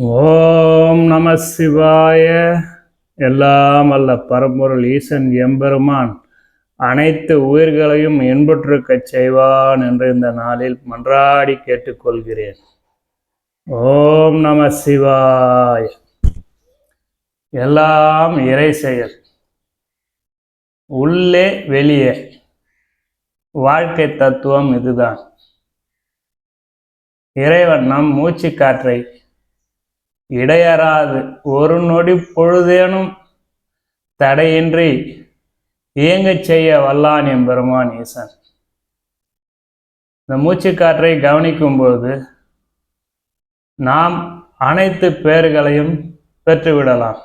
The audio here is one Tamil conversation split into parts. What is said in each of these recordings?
ஓம் நம சிவாய. எல்லாம் அல்ல பரம்பொருள் ஈசன் எம்பெருமான். அனைத்து உயிர்களையும் இன்புற்றிருக்கச் செய்வான் என்று இந்த நாளில் மன்றாடி கேட்டுக்கொள்கிறேன். ஓம் நம சிவாய. எல்லாம் இறை செயல். உள்ளே வெளியே. வாழ்க்கை தத்துவம் இதுதான். இறைவன் நம் மூச்சு காற்றை இடையறாது. ஒரு நொடி பொழுதேனும் தடையின்றி இயங்கச் செய்ய வல்லான் எம்பெருமான் ஈசன். இந்த மூச்சுக்காற்றை கவனிக்கும்போது நாம் அனைத்து பேர்களையும் பெற்றுவிடலாம்.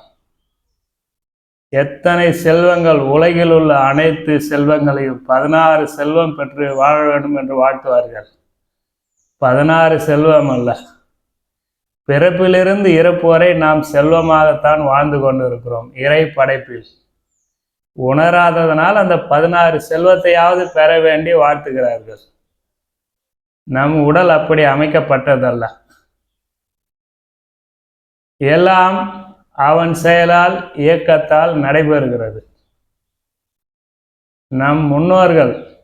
எத்தனை செல்வங்கள் உலகில் உள்ள அனைத்து செல்வங்களையும் பதினாறு செல்வம் பெற்று வாழ வேண்டும் என்று வாழ்த்துவார்கள். பதினாறு செல்வம் அல்ல. பிறப்பிலிருந்து இறப்பு வரை நாம் செல்வமாகத்தான் வாழ்ந்து கொண்டு இருக்கிறோம் இறை படைப்பில். உணராததனால் அந்த பதினாறு செல்வத்தையாவது பெற வேண்டி வாழ்த்துகிறார்கள். நம் உடல் அப்படி அமைக்கப்பட்டதல்ல. எல்லாம் அவன் செயலால் இயக்கத்தால் நடைபெறுகிறது. நம் முன்னோர்கள்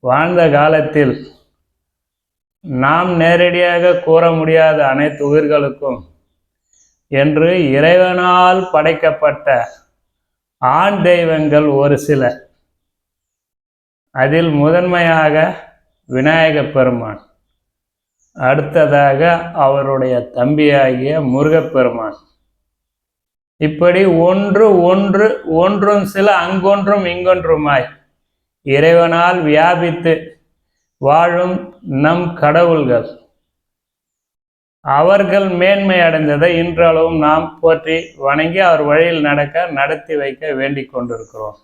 வாழ்ந்த காலத்தில் நாம் நேரடியாக கூற முடியாத அனைத்து உயிர்களுக்கும் என்று இறைவனால் படைக்கப்பட்ட ஆண் தெய்வங்கள் ஒரு சில. அதில் முதன்மையாக விநாயக பெருமான் அடுத்ததாக அவருடைய தம்பியாகிய முருகப்பெருமான். இப்படி ஒன்று ஒன்று ஒன்றும் சில அங்கொன்றும் இங்கொன்றுமாய் இறைவனால் வியாபித்து வாழும் நம் கடவுள்கள். அவர்கள் மேன்மை அடைந்ததை இன்றளவும் நாம் போற்றி வணங்கி அவர் வழியில் நடக்க நடத்தி வைக்க வேண்டிக் கொண்டிருக்கிறோம்.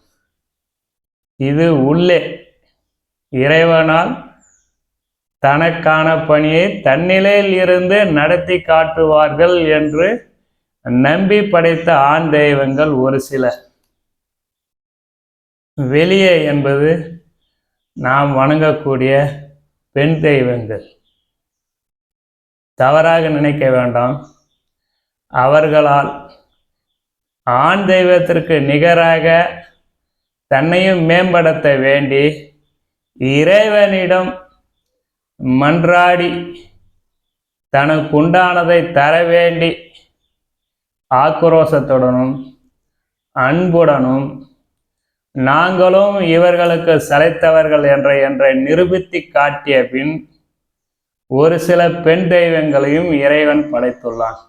இது உள்ளே. இறைவனால் தனக்கான பணியை தன்னிலையில் இருந்து நடத்தி காட்டுவார்கள் என்று நம்பி படைத்த ஆண் தெய்வங்கள் ஒரு சில. வெளியே என்பது நாம் வணங்கக்கூடிய பெண் தெய்வங்கள். தவறாக நினைக்க வேண்டாம். அவர்களால் ஆண் தெய்வத்திற்கு நிகராக தன்னையும் மேம்படுத்த வேண்டி இறைவனிடம் மன்றாடி தனக்கு உண்டானதை தர வேண்டி ஆக்ரோசத்துடனும் அன்புடனும் நாங்களும் இவர்களுக்கு சளைத்தவர்கள் என்ற என்றை நிரூபித்து காட்டிய பின் ஒரு சில பெண் தெய்வங்களையும் இறைவன் படைத்துள்ளான்.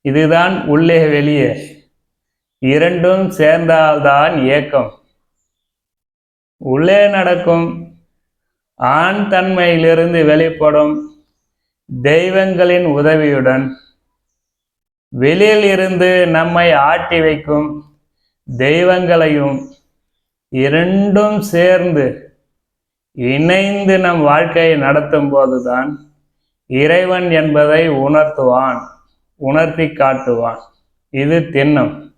இதுதான் உள்ளே வெளியே. இரண்டும் சேர்ந்தால்தான் இயக்கம். உள்ளே நடக்கும் ஆண் தன்மையிலிருந்து வெளிப்படும் தெய்வங்களின் உதவியுடன் வெளியில் இருந்து நம்மை ஆட்டி வைக்கும் தெய்வங்களையும் இரண்டும் சேர்ந்து இணைந்து நம் வாழ்க்கையை நடத்தும் போதுதான் இறைவன் என்பதை உணர்த்துவான் உணர்த்தி காட்டுவான். இது திண்ணம்.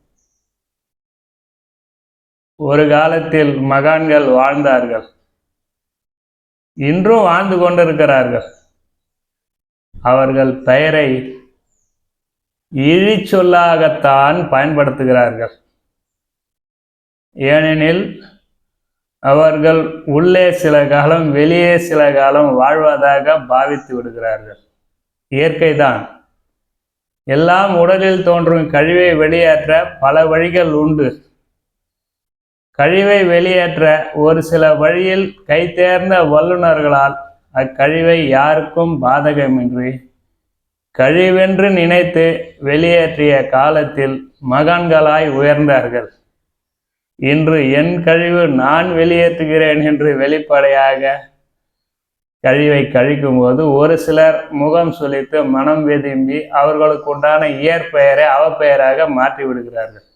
ஒரு காலத்தில் மகான்கள் வாழ்ந்தார்கள். இன்றும் வாழ்ந்து கொண்டிருக்கிறார்கள். அவர்கள் பெயரை இழிச்சொல்லாகத்தான் பயன்படுத்துகிறார்கள். ஏனெனில் அவர்கள் உள்ளே சில காலம் வெளியே சில காலம் வாழ்வதாக பாவித்து விடுகிறார்கள். இயற்கைதான். எல்லாம் உடலில் தோன்றும் கழிவை வெளியேற்ற பல வழிகள் உண்டு. கழிவை வெளியேற்ற ஒரு சில வழியில் கைத்தேர்ந்த வல்லுநர்களால் அக்கழிவை யாருக்கும் பாதகமின்றி கழிவென்று நினைத்து வெளியேற்றிய காலத்தில் மகான்களாய் உயர்ந்தார்கள். இன்று என் கழிவு நான் வெளியேற்றுகிறேன் என்று வெளிப்படையாக கழிவை கழிக்கும் போது ஒரு சிலர் முகம் சுழித்து மனம் வெதும்பி அவர்களுக்கு உண்டான இயற்பெயரை அவப்பெயராக மாற்றி விடுகிறார்கள்.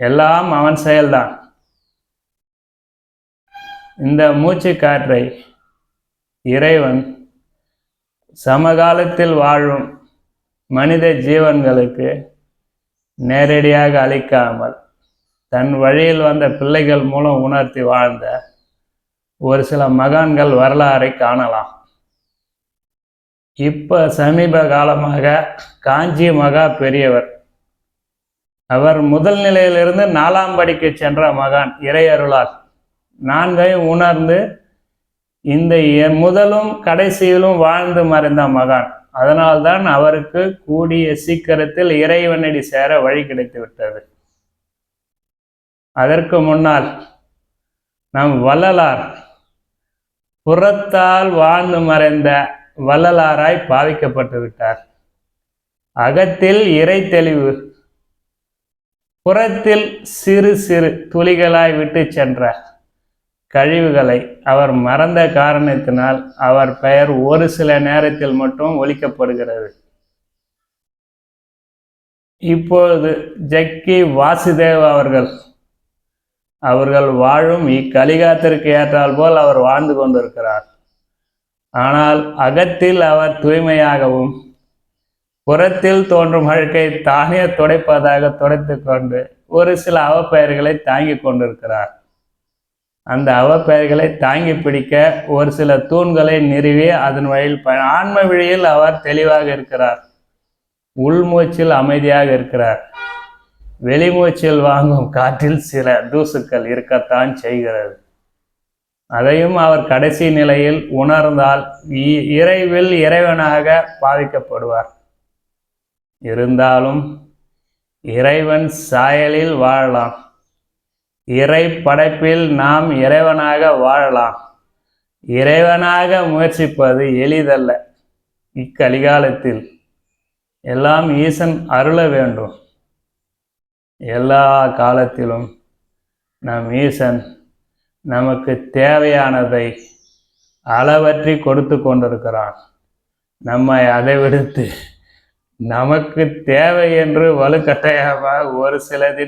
எல்லாம் அவன் செயல்தான். இந்த மூச்சு காற்றை இறைவன் சமகாலத்தில் வாழும் மனித ஜீவன்களுக்கு நேரடியாக அளிக்காமல் தன் வழியில் வந்த பிள்ளைகள் மூலம் உணர்த்தி வாழ்ந்த ஒரு சில மகான்கள் வரலாறை காணலாம். இப்போ சமீப காலமாக காஞ்சி மகா பெரியவர். அவர் முதல் நிலையிலிருந்து நாலாம் படிக்கு சென்ற மகான் இறையருளால் நான்கையும் உணர்ந்து இந்த எ- முதலும் கடைசியிலும் வாழ்ந்து மறைந்த மகான். அதனால்தான் அவருக்கு கூடிய சீக்கிரத்தில் இறைவனடி சேர வழி கிடைத்து விட்டது அதற்கு முன்னால் நம் வள்ளலார் புறத்தால் வாழ்ந்து மறைந்த வள்ளலாராய் பாவிக்கப்பட்டு விட்டார். அகத்தில் இறை தெளிவு புறத்தில் சிறு சிறு துளிகளாய் விட்டு சென்ற கழிவுகளை அவர் மறந்த காரணத்தினால் அவர் பெயர் ஒரு சில நேரத்தில் மட்டும் ஒழிக்கப்படுகிறது இப்பொழுது ஜக்கி வாசுதேவ் அவர்கள் அவர்கள் வாழும் இக்கலிகாத்திற்கு ஏற்றால் போல் அவர் வாழ்ந்து கொண்டிருக்கிறார். ஆனால் அகத்தில் அவர் தூய்மையாகவும் புறத்தில் தோன்றும் அழுக்கை தானே துடைப்பதாக துடைத்து கொண்டு ஒரு சில அவப்பெயர்களை தாங்கிக் கொண்டிருக்கிறார். அந்த அவப்பெயர்களை தாங்கி பிடிக்க ஒரு சில தூண்களை நிறுவி அதன் வழியில் ப ஆன்ம வழியில் அவர் தெளிவாக இருக்கிறார். உள்மூச்சில் அமைதியாக இருக்கிறார். வெளிமூச்சில் வாங்கும் காற்றில் சில தூசுக்கள் இருக்கத்தான் செய்கிறது. அதையும் அவர் கடைசி நிலையில் உணர்ந்தால் இ- இறைவில் இறைவனாக பாவிக்கப்படுவார். இருந்தாலும் இறைவன் சாயலில் வாழலாம். இறை படைப்பில் நாம் இறைவனாக வாழலாம். இறைவனாக முயற்சிப்பது எளிதல்ல. இக்கலிகாலத்தில் எல்லாம் ஈசன் அருள வேண்டும். எல்லா காலத்திலும் நம் ஈசன் நமக்கு தேவையானதை அளவற்றி கொடுத்து கொண்டிருக்கிறான். நம்மை அதை விடுத்து நமக்கு தேவை என்று வலுக்கட்டாயமாக ஒரு சிலதில்